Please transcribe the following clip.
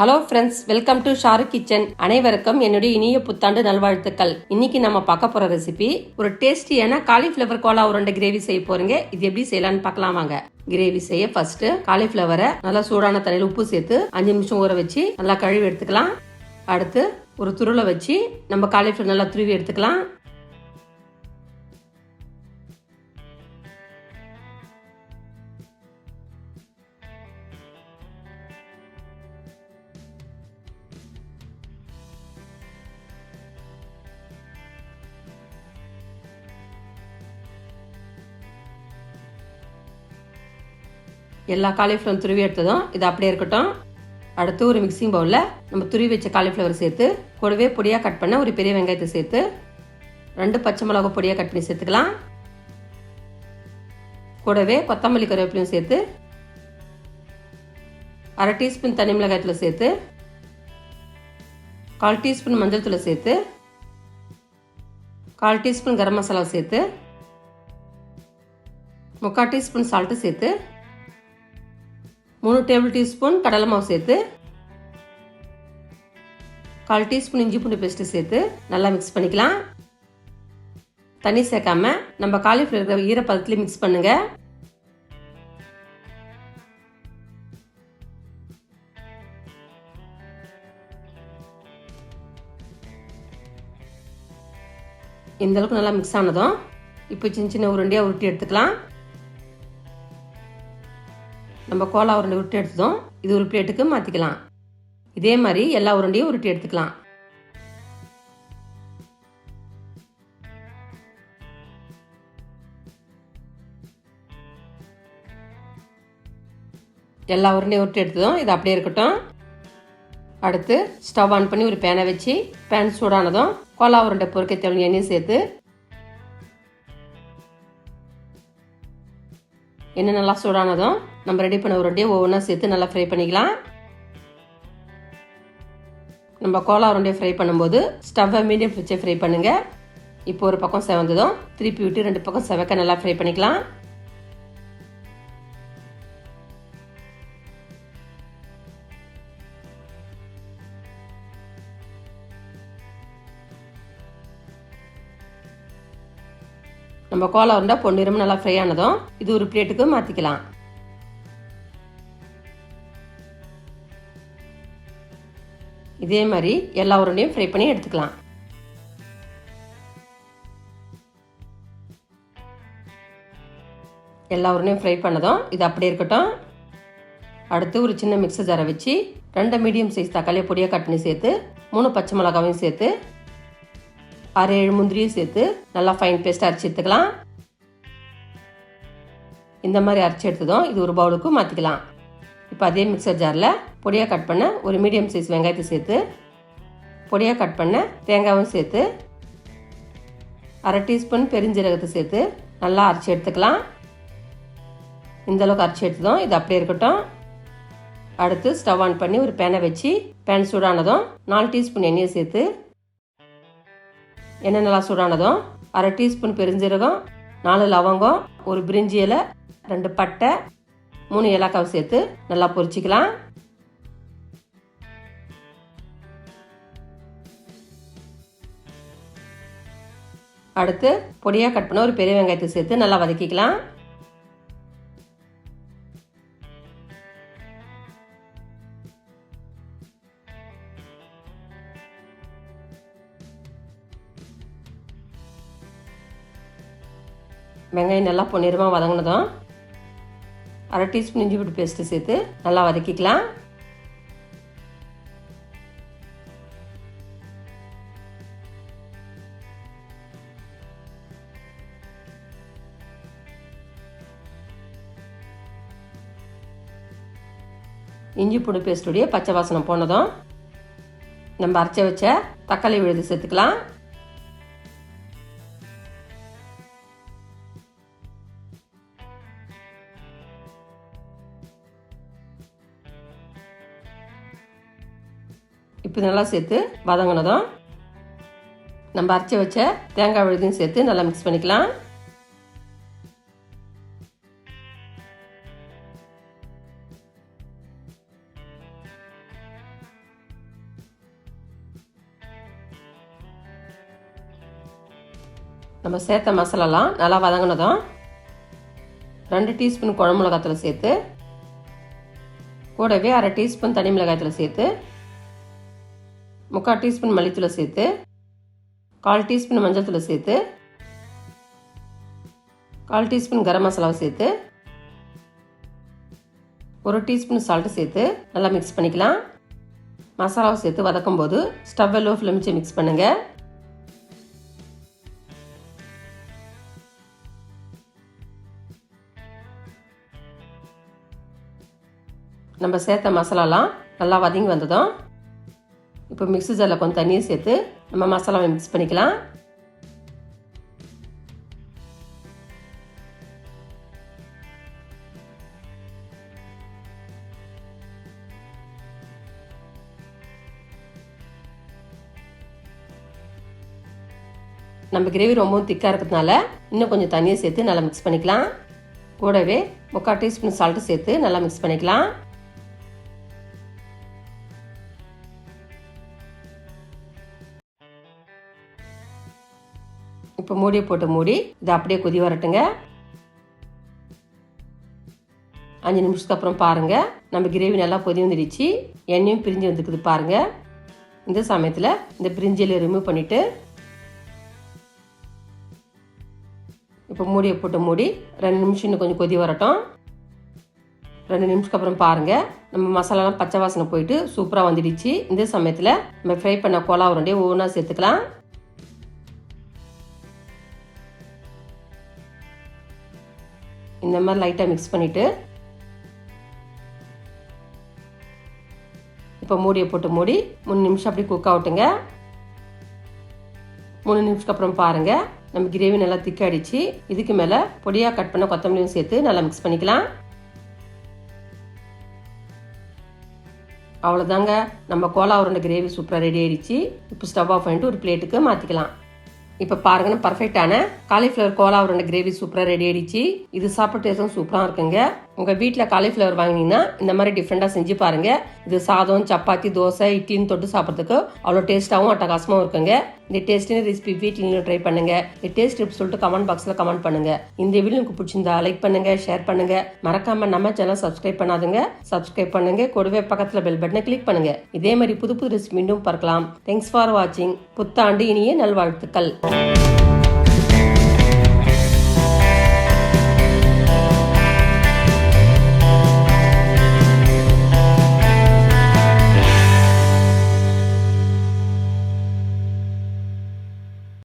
Hello friends welcome to Sharu kitchen அனைவருக்கும் என்னுடைய இனிய புத்தாண்டு நல்வாழ்த்துக்கள். இன்னைக்கு நம்ம பார்க்க போற ரெசிபி ஒரு டேஸ்டியான காலிஃபிளவர் கோலா உருண்டை கிரேவி செய்ய போறீங்க. இது எப்படி செய்யலாம்னு பார்க்கலாம் வாங்க. கிரேவி செய்ய ஃபர்ஸ்ட் காலிஃபிளவரை நல்லா சூடான தண்ணியில் உப்பு சேர்த்து அஞ்சு நிமிஷம் ஊற வச்சு நல்லா கழுவி எடுத்துக்கலாம். அடுத்து ஒரு துருளை வச்சு நம்ம காலிஃபிளவர் நல்லா துருவி எடுத்துக்கலாம். எல்லா காலிஃப்ளவர் துருவி எடுத்ததும் இது அப்படியே இருக்கட்டும். அடுத்து ஒரு மிக்சிங் பவுலில் நம்ம துருவி வச்ச காலிஃப்ளவர் சேர்த்து கூடவே பொடியாக கட் பண்ண ஒரு பெரிய வெங்காயத்தை சேர்த்து ரெண்டு பச்சை மிளகா பொடியாக கட் பண்ணி சேர்த்துக்கலாம். கூடவே கொத்தமல்லி கருவேப்பிலையும் சேர்த்து அரை டீஸ்பூன் தனி மிளகாயத்தில் சேர்த்து கால் டீஸ்பூன் மஞ்சள் தூளை சேர்த்து கால் டீஸ்பூன் கரம் மசாலா சேர்த்து முக்கால் டீஸ்பூன் சால்ட்டு சேர்த்து மூணு டேபிள் டீஸ்பூன் கடலை மாவு சேர்த்து கால் டீஸ்பூன் இஞ்சி பூண்டு பேஸ்ட்டு சேர்த்து நல்லா மிக்ஸ் பண்ணிக்கலாம். தண்ணி சேர்க்காம நம்ம காலிஃப்ளவர் ஈரப்பதத்துலேயும் மிக்ஸ் பண்ணுங்க. இந்த அளவுக்கு நல்லா மிக்ஸ் ஆனதும் இப்போ சின்ன சின்ன உருண்டையாக உருட்டி எடுத்துக்கலாம். நம்ம கோலா உருண்டை உருட்டி எடுத்ததும் இது ஒரு பிளேட்டுக்கு மாற்றிக்கலாம் இதே மாதிரி எல்லா உருண்டையும் உருட்டி எடுத்துக்கலாம். எல்லா உருண்டையும் உருட்டி எடுத்ததும் இது அப்படியே இருக்கட்டும். அடுத்து ஸ்டவ் ஆன் பண்ணி ஒரு பேனை வச்சு பேன் சூடானதும் கோலா உருண்டை பொறுக்க தேவையான எண்ணெயும் சேர்த்து எண்ணெய் நல்லா சூடானதும் நம்ம ரெடி பண்ண உருண்டையை ஒவ்வொன்றா சேர்த்து நல்லா ஃப்ரை பண்ணிக்கலாம். நம்ம கோலா உருண்டையை ஃப்ரை பண்ணும்போது ஸ்டவ்வை மீடியம் வச்சு ஃப்ரை பண்ணுங்கள் இப்போ ஒரு பக்கம் செவந்ததும் திருப்பி விட்டு ரெண்டு பக்கம் செவக்க நல்லா ஃப்ரை பண்ணிக்கலாம். நம்ம கோலா இருந்தால் பொன்னிறமும் நல்லா ஃப்ரை ஆனதும் இது ஒரு பிளேட்டுக்கு மாற்றிக்கலாம் இதே மாதிரி எல்லா உருண்டையும் ஃப்ரை பண்ணி எடுத்துக்கலாம். எல்லா உருண்டையும் ஃப்ரை பண்ணதும் இது அப்படியே இருக்கட்டும். அடுத்து ஒரு சின்ன மிக்சர் ஜாரை வச்சு ரெண்டு மீடியம் சைஸ் தக்காளியை பொடியாக கட் பண்ணி சேர்த்து மூணு பச்சை மிளகாவையும் சேர்த்து ஆறு ஏழு முந்திரியும் சேர்த்து நல்லா ஃபைன் பேஸ்ட் அரைச்சி எடுத்துக்கலாம். இந்த மாதிரி அரைச்சி எடுத்ததும் இது ஒரு பவுலுக்கு மாற்றிக்கலாம் இப்போ அதே மிக்சர் ஜாரில் பொடியாக கட் பண்ண ஒரு மீடியம் சைஸ் வெங்காயத்தை சேர்த்து பொடியாக கட் பண்ண தேங்காயும் சேர்த்து அரை டீஸ்பூன் பெருஞ்சீரகத்தை சேர்த்து நல்லா அரைச்சி எடுத்துக்கலாம். இந்த அளவுக்கு அரைச்சி எடுத்ததும் இது அப்படியே இருக்கட்டும். அடுத்து ஸ்டவ் ஆன் பண்ணி ஒரு பேனை வச்சு பேன் சூடானதும் நாலு டீஸ்பூன் எண்ணெயை சேர்த்து எண்ணெய் நல்லா சூடானதும் அரை டீஸ்பூன் பெருஞ்சீரகம் நாலு லவங்கம் ஒரு பிரிஞ்சி இலை ரெண்டு பட்டை மூணு ஏலக்காவை சேர்த்து நல்லா பொரிச்சிக்கலாம். அடுத்து பொடியாக கட் பண்ண ஒரு பெரிய வெங்காயத்தை சேர்த்து நல்லா வதக்கிக்கலாம். வெங்காயம் நல்லா பொன்னிறமாக வதங்கினதும் அரை டீஸ்பூன் இஞ்சி பூண்டு பேஸ்ட்டு சேர்த்து நல்லா வதக்கிக்கலாம். இஞ்சி பூண்டு பேஸ்ட்டுடைய பச்சை வாசனம் போனதும் நம்ம அரைச்ச வச்ச தக்காளி விழுது சேர்த்துக்கலாம். இப்போ நல்லா சேர்த்து வதங்கினதும் நம்ம அரைச்சி வச்ச தேங்காய் விழுதையும் சேர்த்து நல்லா மிக்ஸ் பண்ணிக்கலாம். நம்ம சேர்த்த மசாலாலாம் நல்லா வதங்கினதும் ரெண்டு டீஸ்பூன் குழம்பு மிளகாத்தில் சேர்த்து கூடவே அரை டீஸ்பூன் தனி மிளகாயத்தில் சேர்த்து முக்கால் டீஸ்பூன் மல்லித்தூளை சேர்த்து கால் டீஸ்பூன் மஞ்சள் தூளை சேர்த்து கால் டீஸ்பூன் கரம் மசாலாவை சேர்த்து ஒரு டீஸ்பூன் சால்ட்டு சேர்த்து நல்லா மிக்ஸ் பண்ணிக்கலாம். மசாலாவை சேர்த்து வதக்கும் போது ஸ்டவ்வை லோ ஃப்ளேம் வச்சு மிக்ஸ் பண்ணுங்கள் நம்ம சேர்த்த மசாலாலாம் நல்லா வதங்கி வந்ததும் இப்போ மிக்ஸி ஜாரில் கொஞ்சம் தண்ணியை சேர்த்து நம்ம மசாலாவை மிக்ஸ் பண்ணிக்கலாம். நம்ம கிரேவி ரொம்பவும் திக்காக இருக்கிறதுனால இன்னும் கொஞ்சம் தண்ணியை சேர்த்து நல்லா மிக்ஸ் பண்ணிக்கலாம். கூடவே முக்கால் டீஸ்பூன் சால்ட்டு சேர்த்து நல்லா மிக்ஸ் பண்ணிக்கலாம். இப்போ மூடியை போட்டு மூடி இதை அப்படியே கொதி வரட்டுங்க. அஞ்சு நிமிஷத்துக்கு அப்புறம் பாருங்கள் நம்ம கிரேவி நல்லா கொதி வந்துடுச்சு. எண்ணெயும் பிரிஞ்சு வந்துருக்குது பாருங்கள் இந்த சமயத்தில் இந்த பிரிஞ்சியில் ரிமூவ் பண்ணிவிட்டு இப்போ மூடியை போட்டு மூடி ரெண்டு நிமிஷம் இன்னும் கொஞ்சம் கொதி வரட்டும். ரெண்டு நிமிஷத்துக்கு அப்புறம் பாருங்கள் நம்ம மசாலாலாம் பச்சை வாசனை போயிட்டு சூப்பராக வந்துடுச்சு. இந்த சமயத்தில் நம்ம ஃப்ரை பண்ண கோலா உருண்டையை ஒவ்வொன்றா சேர்த்துக்கலாம். இந்த மாதிரி லைட்டாக மிக்ஸ் பண்ணிவிட்டு இப்போ மூடியை போட்டு மூடி மூணு நிமிஷம் அப்படியே குக் ஆகட்டுங்க. மூணு நிமிஷத்துக்கு அப்புறம் பாருங்கள் நம்ம கிரேவி நல்லா திக்காடிச்சு இதுக்கு மேலே பொடியாக கட் பண்ண கொத்தமல்லியும் சேர்த்து நல்லா மிக்ஸ் பண்ணிக்கலாம். அவ்வளோதாங்க நம்ம கோலா உருண்டை கிரேவி சூப்பராக ரெடி ஆயிடுச்சு. இப்போ ஸ்டவ் ஆஃப் பண்ணிட்டு ஒரு பிளேட்டுக்கு மாற்றிக்கலாம் இப்போ பாருங்கன்னு பர்ஃபெக்டான காலிஃப்ளவர் கோலா உருண்டை கிரேவி சூப்பராக ரெடி ஆயிடுச்சு. இது சாப்பிட்டு டேஸ்டும் சூப்பராக இருக்குங்க. உங்கள் வீட்டில் காலிஃப்ளவர் வாங்கினீங்கன்னா இந்த மாதிரி டிஃப்ரெண்ட்டாக செஞ்சு பாருங்கள் இது சாதம் சப்பாத்தி தோசை இட்லின்னு தொட்டு சாப்பிட்றதுக்கு அவ்வளோ டேஸ்ட்டாகவும் அட்டகாசமாகவும் இருக்குங்க. இந்த டேஸ்டின ரெசிபி வீட்டில் ட்ரை பண்ணுங்க. இந்த டேஸ்ட் டிப்ஸ் சொல்லிட்டு கமெண்ட் பாக்ஸில் கமெண்ட் பண்ணுங்க. இந்த வீடியோ உங்களுக்கு பிடிச்சிருந்தா லைக் பண்ணுங்க ஷேர் பண்ணுங்க. மறக்காம நம்ம சேனல் சப்ஸ்கிரைப் பண்ணாதுங்க. சப்ஸ்கிரைப் பண்ணுங்க. கூடவே பக்கத்தில் பெல் பட்டனை கிளிக் பண்ணுங்க. இதே மாதிரி புது புது ரெசிபி மீண்டும் பார்க்கலாம். தேங்க்ஸ் ஃபார் வாட்சிங் புத்தாண்டு இனிய நல்வாழ்த்துக்கள்.